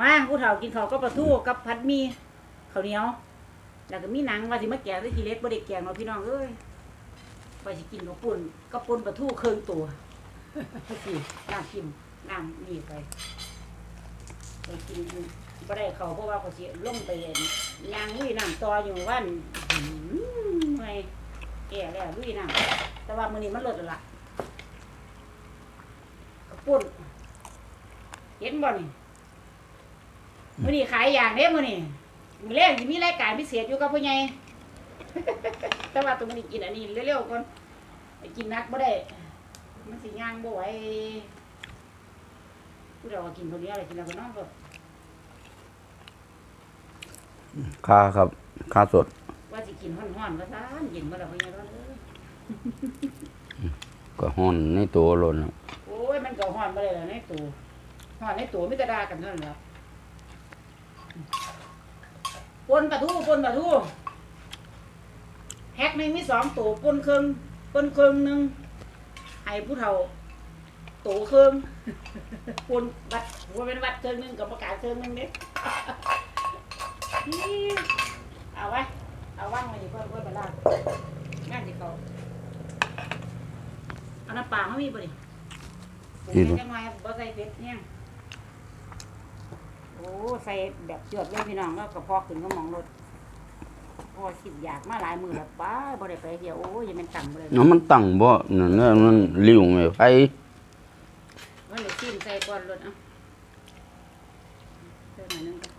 มาผู้เฒ่ากินข้าวก็ปลาทูกับผัดหมี่ข้าวเหนียว แล้วก็มีหนังว่าสิมาแกงด้วยทีเล็ดบ่ได้แกงเนาะพี่น้องเอ้ยไปสิกินกับปุ่นกับปุ่นปลาทูเครื่องตัวสิน้ำกินน้ำนี่ไปไปกินบ่ได้เขาเพราะว่าเขาสิลงไปเห็นยางลุยน้ำต่ออยู่วันอื้อหือไงแก่แล้วลุยน้ำแต่ว่ามื้อนี้มันลดแล้วล่ะกับปุ่นเห็นบ่นี่ มื้อนี้ขายอย่างเด้มื้อนี้มื้อแรกสิมีรายการพิเศษอยู่กับพ่อใหญ่ แต่ว่าตัวมื้อนี้กินอันนี้เร็วๆก่อนไปกินนักบ่ได้มันสิย่างบ่ไหวผู้เราก็กินคนนี้อะไรกินแล้วก็นอนก็ค่าครับ ค่าสด ว่าสิกินฮ้อนๆว่าซ่านกินบ่ได้พ่อใหญ่ร้อนเอ้ยก็ห้อนในตัวหล่นครับโอ้ยมันก็ฮ้อนบ่ได้แล้วในตู้ฮ้อนในตู้มีแต่ด่ากันเท่านั้นแหละ ปนปลาทูปนปลาทูแพ็คหนึงมีสองตู้ปนครึ่งปนครึ่งหนึงให้ผู้เฒ่าตู้ครึ่งปนวัดว่าเป็นวัดครึ่งหนึงกับประกาศครึ่งหนึงเด้เอาไว้ เอาว่างไว้อยู่เพื่อนเพื่อนไปลาดงานที่เขาเอาน้ำปลาเขามีป่ะดิปรุงให้จังไงบ่ใส่เผ็ดเนี่ย โอ้ใส่แบบเจือดเลยพี่น้องแล้วกระเพาะขึ้นก็มองรถพอคิดอยากมาหลายมือแล้วป้าบ่ได้ไปเที่ยวโอ้ยยังเป็นตังบ่เลยเนาะมันตั้งบ่นั่นน่ะมันลิ้วไงไฟมันเลยชิมใส่ก่อนรถเอะเติมหน่อยนึงก่อน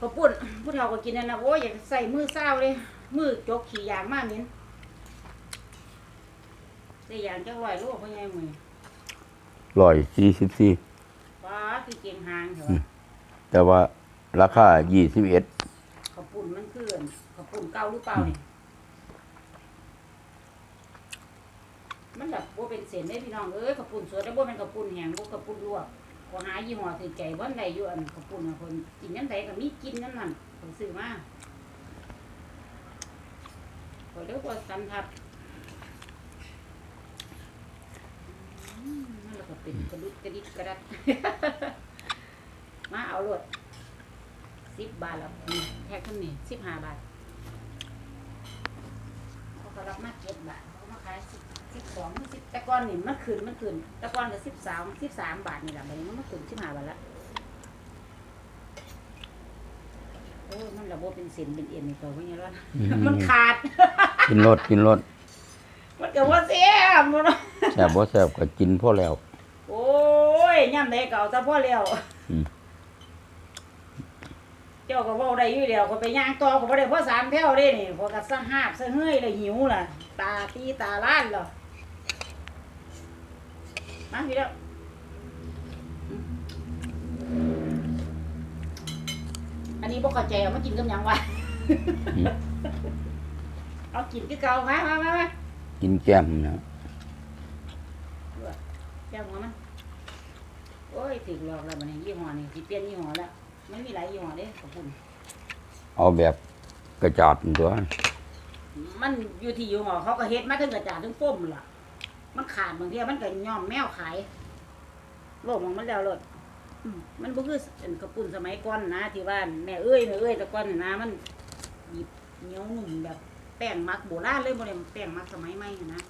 ก็ปุ่นผู้เฒ่าก็กินนั่นนะโอ้ยอยากใส่มือเศร้าเลย มือจกขี่ยางมากมิ้นได้ยางจังลอยลูกพ่อใหญ่มือ ร้อยสี่สิบสี่ป้าคือเก่งหางเถอือะมแต่ว่าราคายี่สิบเอ็ดข้าวปุ่นมันคืออันข้าวปุ่นเก่าหรือเปล่าเนี่ยมันแบบว่าเป็นเศษได้พี่น้องเอ้ยข้าวปุ่นสวยแต่ว่าเป็นข้าวปุ่นแห้งบ่ข้าวปุ่นลวกพอหายี่ห้อถือใจวันใดอยู่อันข้าวปุ่นอะคนกินยันใดก็มีกินนั่นนั่นผมซื้อมาขอเรียกว่าสันทัดอืมนั่น แหละก็เป็นกระดุดกระดิกกระดัดมาเอาโลดสิบบาทแล้วนี่แพ็คขึ้นนี่สิบห้าบาทเขาก็รับมาเจ็ดบาทเขาก็มาขายสิบสิบสองสิบแต่ก่อนนี่มันขึ้นมันขึ้นแต่ก่อนก็สิบสามสิบสามบาทนี่แหละบัดนี้มันมาขึ้นสิบห้าบาทละโอ้ยมันระบบเป็นเส้นเป็นเอ็นนี่ตัวพวกนี้แล้วนะมันขาดกินรสกินรสมันก็ว่าเสียหมันเนาะแซ่บบ่แซ่บก็กินพอแล้วโอ้ ยย่ำใดเก่าแต่พ่อแล้วอืม เจ้าก็เว้าได้อยู่แล้วก็ไปย่างต่อก็บ่ได้เพราะสามแถวเด้นี่พอก็สั่งหาบซะเฮ้ยแล้วหิวล่ะ ตาตีตาล้านแล้วมาพี่แล้วอันนี้บ่เข้าใจเอามากินกับหยังวะอืม เอากินคือเก่ามามามามากินแก้มนะแก้วหัวมันโอ้ ยถึกหลอกแล้วบัดนี้ยี่ห้อนี่สิเปลี่ยนยี่ห้อแล้วมันมีหลายยี่ห้อเด้ขอบคุณเอาแบบกระจาดตัว มันอยู่ที่อยู่หอเขาก็เฮ็ดมาถึงกระจาดถึงโฟมล่ะ มันขาดบางทีมันก็ย่อมแมวขายโลกของมันแล้วเลยอืมมันบ่คืออันกระปุ่นสมัยก่อนนะที่ว่าแม่เอ้ยแม่เอ้ยแต่ก่อนนี่นะมันหยิบเหนียวหนุ่มแบบแป้งมักโบราณเลยบ่ได้แป้งมักสมัยใหม่นะ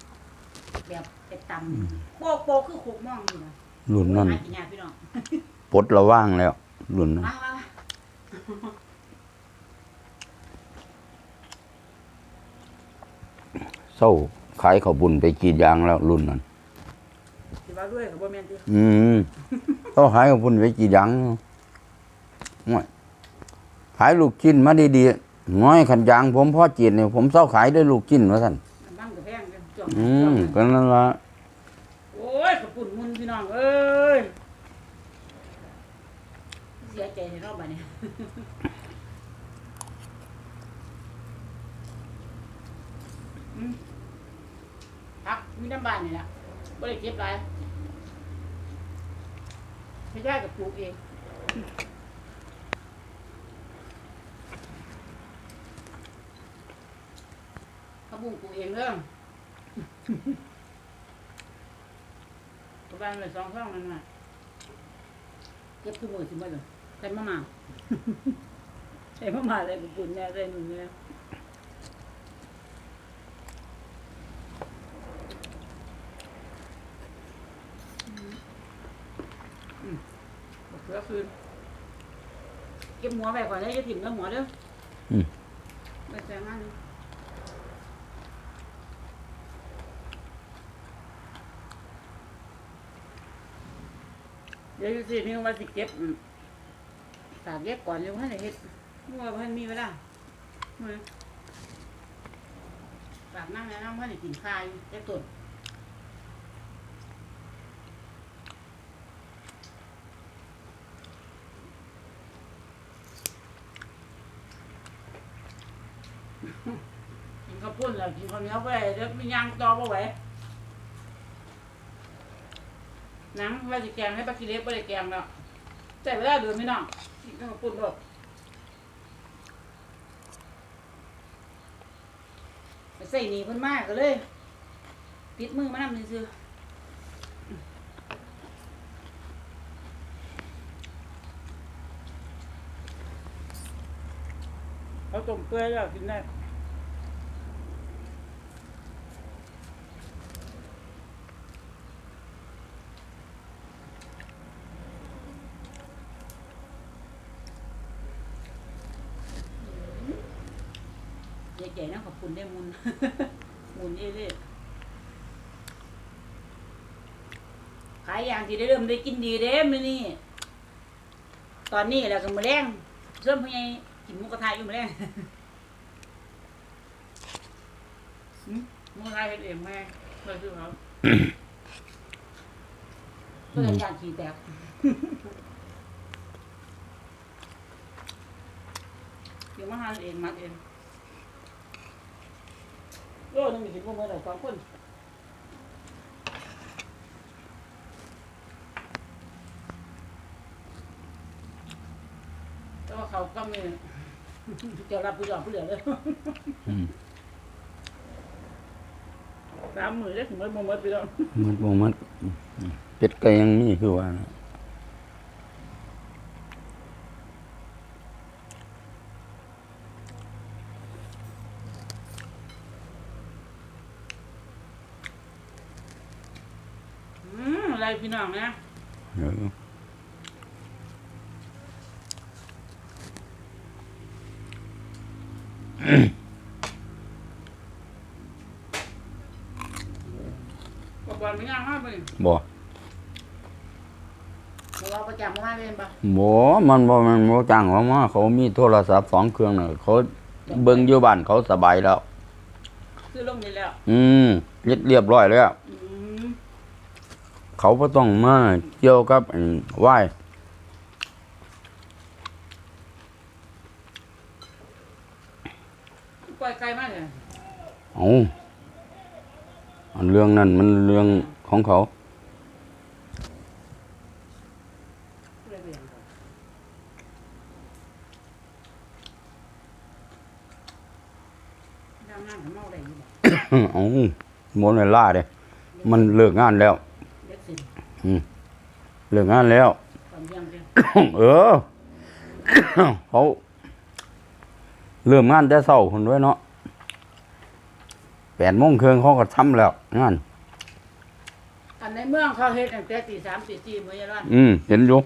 แบบไปตำโปกโปกคือขุกม่องนี่นะ รุ่นนั้นหากินยากพี่น้องปลดระว่างแล้ว รุ่นนั้นมามามาเศร้าขายข้าวบุญไปกรีดยางแล้วรุ่นนั้นสิว่าด้วยก็บ่แม่นติอืมเขาขายข้าวบุญไปกรีดยางง่วยขายลูกชิ้นมาดีๆน้อยขันยาง ผมพ่อจีดเนี่ยผมเศร้าขายด้วยลูกชิ้นว่าท่านมันก็แพงกันจ่วงอืจ่วมงก็นั่นละโอ้ยกระ ปุ่นมุนพี่น้องเอ้ยเสียใจในรอบบัดนี้พักมีน้ำบานนี่แหละไม่ได้เก็บไรไม่ได้กับปลูกเองเขาบุ้งปลูกเองเรื่อง ผบ้านไปสองช่องนั่นน่ะเก็บคือมือสิมาเลยใส่มะม่าใส่มะม่าใส่ปุ่นแน่ใส่หนุนแน่อืมบักเขือคืนเก็บหัวไปก่อนแล้วจะถิ่มแล้วหัวเด้ออมไปแซงงาน ดี๋ยวอยู่สินี่ว่าสิเก็บอืมตากเก็บก่อนเร็วให้ได้เฮ็ดเมื่อวานมีเวลาเมื่อตากนั่งแล้วนั่งให้ได้กินข้าวอยู่เก็บต้นกินข้าวปุ้นแล้วกินข้าวเหนียวไปเดี๋ยวมียางต่อบ่ไหวห นังว่าสิแกงให้ปลากิเล็บ่ได้แกงแล้วแต่เวลาเดินไม่น้องกินข้าวปุ้นบ่ไปใส่หนีเพิ่นมากก็เลยปิดมือมานำซื่อเขาต้มเปื่อแล้วกินได้ ใหญ่ๆนะขอบคุณ ได้มุนมุนเรื่อยๆขายอย่างที่ได้เริ่มได้กินดีเด้มื้อนี้ตอนนี้แล้วก็มื้อแรงเริ่มพยายกินหมูกระทะอยู่มื้อแรงหืมหมูกระทะเฮ็ดเองแม่เคยซื้อเขาเพื่อนอยากขี่แตกเดี๋ยวมาหาเองมัดเอง โอ้นึงมีสิบโมงเมื่อไหร่สองคนแต่ว่าเขาก็มีเจะรับผู้ยอมผู้เหลือเลยอืมสามหมื่นได้ถึงไม่โมงเมื่อปีแล้ว มันบ่มันอืมเป็ดก็ยังมีคือว่านะ อืม อะไรพี่น้องนะเออบอกก่อนไม่ยากมากเลยบ่เราประจำมาเล่นปะบ่มันบ่มันบ่จ้างเขามาเขามีโทรศัพท์สองเครื่องน่ะเขาเบิ่งอยู่บ้านเขาสบายแล้วซื้อลงนี่แล้ว อืมเรียบเรียบร้อยแล้วอืม เขาบ่ต้องมาเกี่ยวกับไอ้ไหว้ปล่อยไกลมากเลยเอาอันเรื่องนั้นมันเรื่องของเขาผู้ใดเปลี่ยนก่อนทำงานของเมาได้อยี่บ่เอาหมดเวลาเด้มันเลิกงานแล้ว เด็กสิเลิกงานแล้ว ตอนเที่ยงเที่ยงเออ เขาเริ่มงานแต่เช้าคนด้วยเนาะแปดโมงครึ่งเขาก็ทำแล้วงาน อันในเมืองเขาเฮ็ดตั้งแต่ตีสามตีสี่มื้อยันวัน อืม เห็นอยู่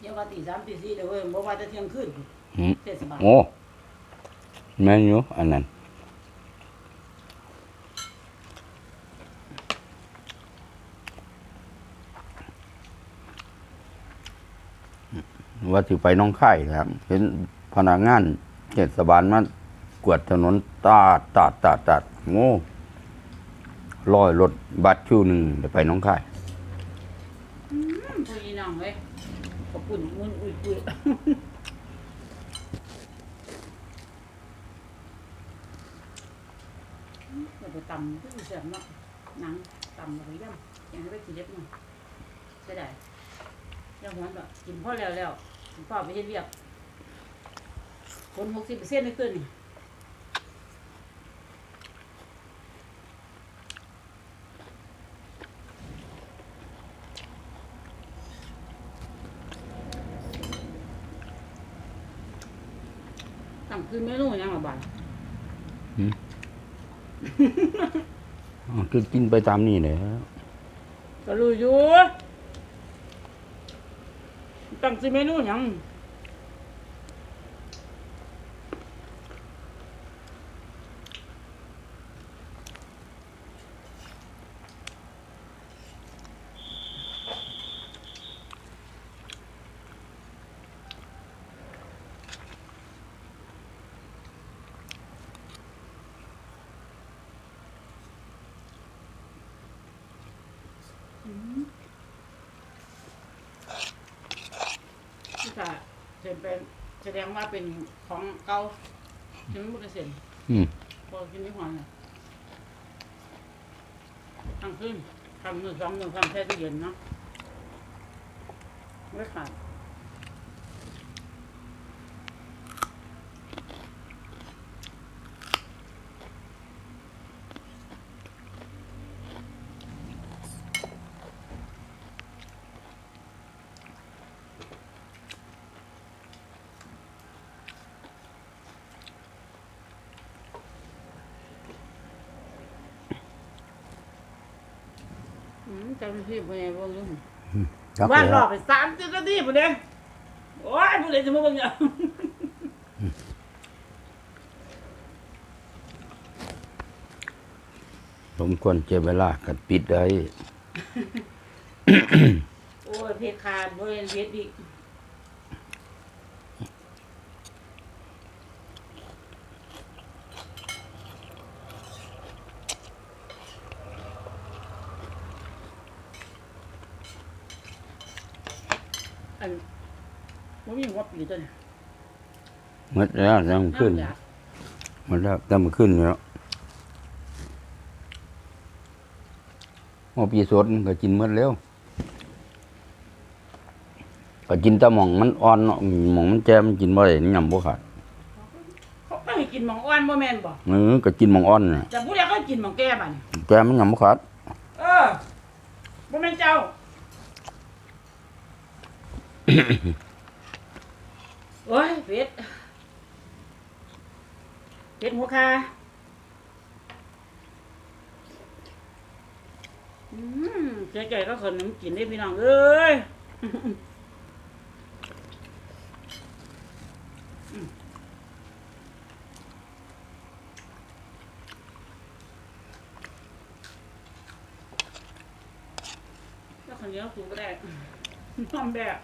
เดี๋ยวว่าตีสามตีสี่ เดี๋ยวเว้ยบ่ว่าจะเที่ยงคืนอืม เทศบาลโอ้แม่นอยู่อันนั้นว่าสิไปหน้องค่ายครับเห็นพนักงานเทศบาลมากวดถนนตาดตาดตาดตาดโง่ลอยรถบัสคิวหนึ่งเดี๋ยวไปหน้องค่าย อืมผู้ยีน้องเว้ย ขอบคุณมุนอุ้ยอุ้ยเดี๋ยวไปตำก็สิแซ่บเนาะหนังตำแล้วก็ย่ำยังให้ไปกินเล็บหน่อยจะได้ยังหวนแบบกินพ่อแล้วแล้วพ่อไปเฮ็ดเรียบคนหกสิบเปอร์เซ็นต์ได้ขึ้นนี่ คือเมนูหยังละบาดอ๋อกินกินไปตามนี่เลยก็รู้อยู่ตั้งคือเมนูหยัง ที่ค่ะเซ็นเป็นแสดงว่าเป็นของเก่าถึงบุกเซ็นอืมพอกินไม่หวานเลยทั้งขึ้นทำมือสองมือทำแค่ตู้เย็นเนาะไม่ขาด จำที่ไปเบิ่งอยู่ครับว่านรแล้อวไปสามสิบนาทีผู้เด้โอ้ยผู้เด้จะมาเบิ่งเนี่ยสมควรเจ็บเวลากันปิดได้โอ้ยเพชรขาดบ่เห็นเพชรอีก อันบ่มีหัวปีตัวนี้หมดแล้วยังขึ้นน้ำยาหมดแล้วแต่มันขึ้นอยู่แล้วหมอปีสดมันก็กินหมดแล้วก็กินแต่หม่องมันอ่อนเนาะหม่องมันแจ่มันกินบ่ได้นี่ยำบ่ขาดเขาไม่ให้กินหมองอ้วนบ่แม่นบ่เออก็กินหม่องอ่อนน่ะแต่ผู้ใดก็กินหมองแก่บัดนี้แจ่มันยำบ่ขาดเออบ่แม่นเจ้า โอ้ยเพชรเพชรหัวคาอืมเจ๊ไก่ก็คนน้ำกินได้พี่น้องเอ้ยอืมแล้วคนนี้ก็ถูกก็ได้น้อมแบบ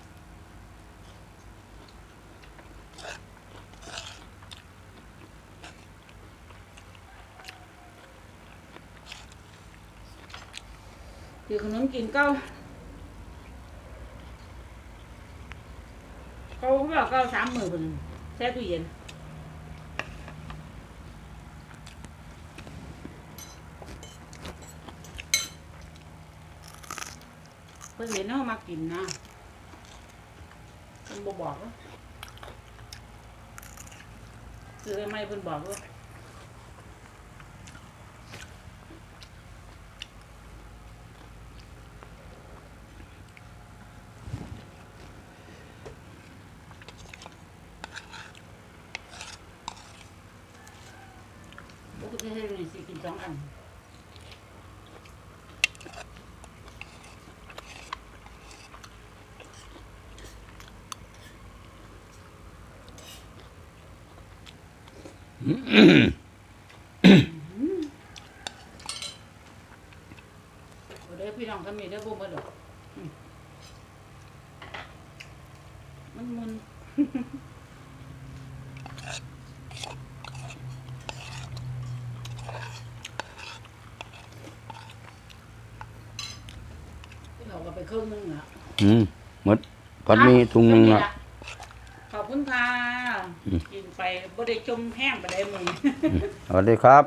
คือขนมกินเก้าเขาบอกเก้าสามหมื่นคนแช่ตู้เย็นเพิ่อนเห็นเขามากินนะเพิ่นบ่บอกว่าคือทำไมเพิ่อนบอกว่าบ่คือจะให้หน่อย สองอันโอ้เด้อพี่น้องทำนี่เด้อบ่หมดดอกมมันมุน พี่น้องก็ไป ครึ่งนึงละอืมหมดพันมีถุงหนึงละ ขอบคุณค่ะ อืม กินไปบ่ได้จมแห้งไปได้มึง สวัสดีครับ